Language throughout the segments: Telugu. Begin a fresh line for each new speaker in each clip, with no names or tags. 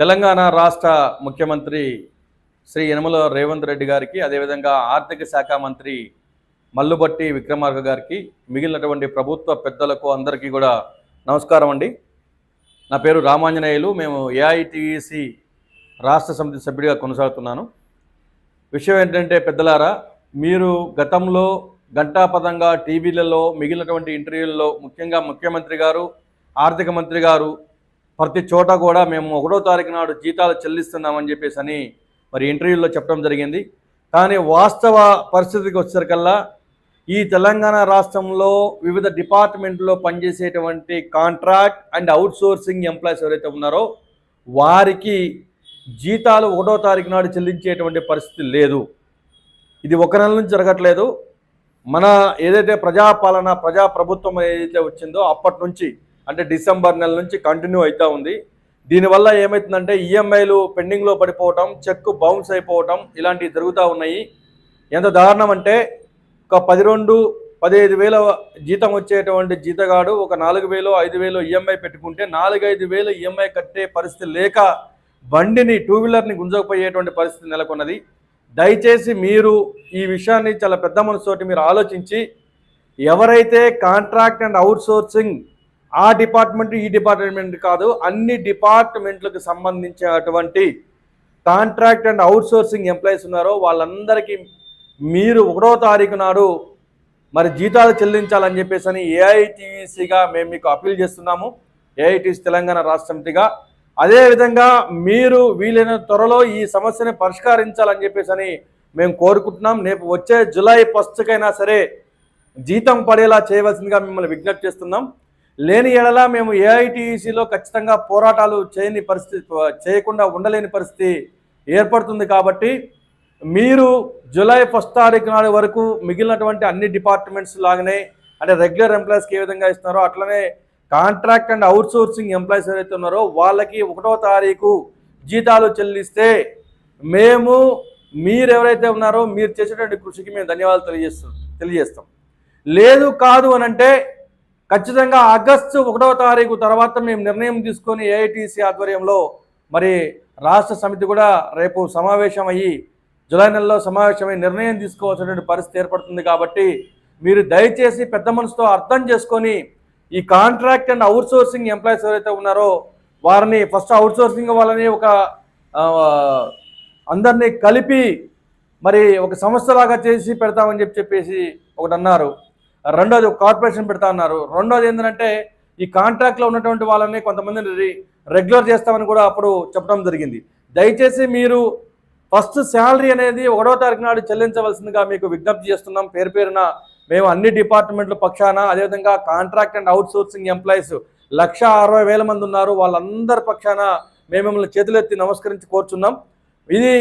తెలంగాణ రాష్ట్ర ముఖ్యమంత్రి శ్రీ యనమల రేవంత్ రెడ్డి గారికి అదేవిధంగా ఆర్థిక శాఖ మంత్రి మల్లుబట్టి విక్రమార్క గారికి మిగిలినటువంటి ప్రభుత్వ పెద్దలకు అందరికీ కూడా నమస్కారం అండి. నా పేరు రామాంజనేయులు. మేము ఏఐటిఈసి రాష్ట్ర సమితి సభ్యుడిగా కొనసాగుతున్నాను. విషయం ఏంటంటే పెద్దలారా మీరు గతంలో గంటాపదంగా టీవీలలో మిగిలినటువంటి ఇంటర్వ్యూలలో ముఖ్యంగా ముఖ్యమంత్రి గారు ఆర్థిక మంత్రి గారు ప్రతి చోట కూడా మేము ఒకటో తారీఖు నాడు జీతాలు చెల్లిస్తున్నామని చెప్పేసి అని మరి ఇంటర్వ్యూలో చెప్పడం జరిగింది. కానీ వాస్తవ పరిస్థితికి వచ్చేసరికల్లా ఈ తెలంగాణ రాష్ట్రంలో వివిధ డిపార్ట్మెంట్లో పనిచేసేటువంటి కాంట్రాక్ట్ అండ్ అవుట్సోర్సింగ్ ఎంప్లాయీస్ ఎవరైతే ఉన్నారో వారికి జీతాలు ఒకటో తారీఖు నాడు చెల్లించేటువంటి పరిస్థితి లేదు. ఇది ఒక నెల నుంచి జరగట్లేదు. మన ఏదైతే ప్రజాపాలన ప్రజాప్రభుత్వం ఏదైతే వచ్చిందో అప్పటి నుంచి అంటే డిసెంబర్ నెల నుంచి కంటిన్యూ అవుతూ ఉంది. దీనివల్ల ఏమవుతుందంటే ఈఎంఐలు పెండింగ్లో పడిపోవటం చెక్ బౌన్స్ అయిపోవటం ఇలాంటివి జరుగుతూ ఉన్నాయి. ఎంత దారుణం అంటే ఒక పది రెండు పదిహేను వేల జీతం వచ్చేటువంటి జీతగాడు ఒక నాలుగు వేలు ఐదు వేలు ఈఎంఐ పెట్టుకుంటే నాలుగైదు వేలు ఈఎంఐ కట్టే పరిస్థితి లేక బండిని టూ వీలర్ని గుంజకపోయేటువంటి పరిస్థితి నెలకొన్నది. దయచేసి మీరు ఈ విషయాన్ని చాలా పెద్ద మనసుతోటి మీరు ఆలోచించి ఎవరైతే కాంట్రాక్ట్ అండ్ అవుట్సోర్సింగ్ ఆ డిపార్ట్మెంట్ ఈ డిపార్ట్మెంట్ కాదు అన్ని డిపార్ట్మెంట్లకు సంబంధించినటువంటి కాంట్రాక్ట్ అండ్ అవుట్సోర్సింగ్ ఎంప్లాయీస్ ఉన్నారో వాళ్ళందరికీ మీరు ఒకటో తారీఖు నాడు మరి జీతాలు చెల్లించాలని చెప్పేసి అని ఏఐటీసీగా మేము మీకు అప్పీల్ చేస్తున్నాము. ఏఐటీసీ తెలంగాణ రాష్ట్ర సమితిగా. అదేవిధంగా మీరు వీలైన త్వరలో ఈ సమస్యని పరిష్కరించాలని చెప్పేసి అని మేము కోరుకుంటున్నాం. రేపు వచ్చే జూలై ఫస్ట్కైనా సరే జీతం పడేలా చేయవలసిందిగా మిమ్మల్ని విజ్ఞప్తి చేస్తున్నాం. లేని ఎడలా మేము ఏఐటీసీలో ఖచ్చితంగా పోరాటాలు చేయని పరిస్థితి చేయకుండా ఉండలేని పరిస్థితి ఏర్పడుతుంది కాబట్టి మీరు జూలై ఫస్ట్ తారీఖు నాడు వరకు మిగిలినటువంటి అన్ని డిపార్ట్మెంట్స్ లాగానే అంటే రెగ్యులర్ ఎంప్లాయీస్కి ఏ విధంగా ఇస్తున్నారో అట్లనే కాంట్రాక్ట్ అండ్ అవుట్సోర్సింగ్ ఎంప్లాయీస్ ఎవరైతే ఉన్నారో వాళ్ళకి ఒకటో తారీఖు జీతాలు చెల్లిస్తే మేము మీరు ఎవరైతే ఉన్నారో మీరు చేసేటువంటి కృషికి మేము ధన్యవాదాలు తెలియజేస్తాం తెలియజేస్తాం. లేదు కాదు అనంటే ఖచ్చితంగా ఆగస్టు ఒకటవ తారీఖు తర్వాత మేము నిర్ణయం తీసుకొని ఏఐటీసీ ఆధ్వర్యంలో మరి రాష్ట్ర సమితి కూడా రేపు సమావేశం అయ్యి జూలై నెలలో సమావేశమై నిర్ణయం తీసుకోవాల్సినటువంటి పరిస్థితి ఏర్పడుతుంది కాబట్టి మీరు దయచేసి పెద్ద మనసుతో అర్థం చేసుకొని ఈ కాంట్రాక్ట్ అండ్ అవుట్సోర్సింగ్ ఎంప్లాయీస్ ఎవరైతే ఉన్నారో వారిని ఫస్ట్ అవుట్సోర్సింగ్ వాళ్ళని ఒక అందరినీ కలిపి మరి ఒక సంస్థలాగా చేసి పెడతామని చెప్పి చెప్పేసి ఒకటి అన్నారు. రెండోది కార్పొరేషన్ పెడతా అన్నారు. రెండోది ఏంటంటే ఈ కాంట్రాక్ట్లో ఉన్నటువంటి వాళ్ళని కొంతమందిని రెగ్యులర్ చేస్తామని కూడా అప్పుడు చెప్పడం జరిగింది. దయచేసి మీరు ఫస్ట్ శాలరీ అనేది ఒకటో తారీఖు నాడు చెల్లించవలసిందిగా మీకు విజ్ఞప్తి చేస్తున్నాం. పేరు పేరున మేము అన్ని డిపార్ట్మెంట్ల పక్షాన అదేవిధంగా కాంట్రాక్ట్ అండ్ అవుట్సోర్సింగ్ ఎంప్లాయీస్ లక్ష అరవై వేల మంది ఉన్నారు. వాళ్ళందరి పక్షాన మేము మిమ్మల్ని చేతులెత్తి నమస్కరించి కోరుచున్నాం. ఇది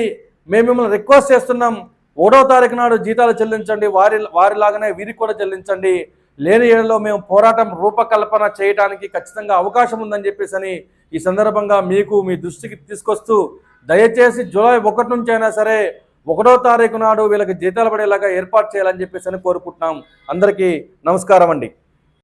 మేము మిమ్మల్ని రిక్వెస్ట్ చేస్తున్నాం. ఒకటో తారీఖు నాడు జీతాలు చెల్లించండి వారి వారిలాగానే వీరికి కూడా చెల్లించండి. లేని ఏళ్ళలో మేము పోరాటం రూపకల్పన చేయడానికి ఖచ్చితంగా అవకాశం ఉందని చెప్పేసి అని ఈ సందర్భంగా మీకు మీ దృష్టికి తీసుకొస్తూ దయచేసి జూలై ఒకటి నుంచి అయినా సరే ఒకటో తారీఖు నాడు వీళ్ళకి జీతాలు పడేలాగా ఏర్పాటు చేయాలని చెప్పేసి అని కోరుకుంటున్నాం. అందరికీ నమస్కారం అండి.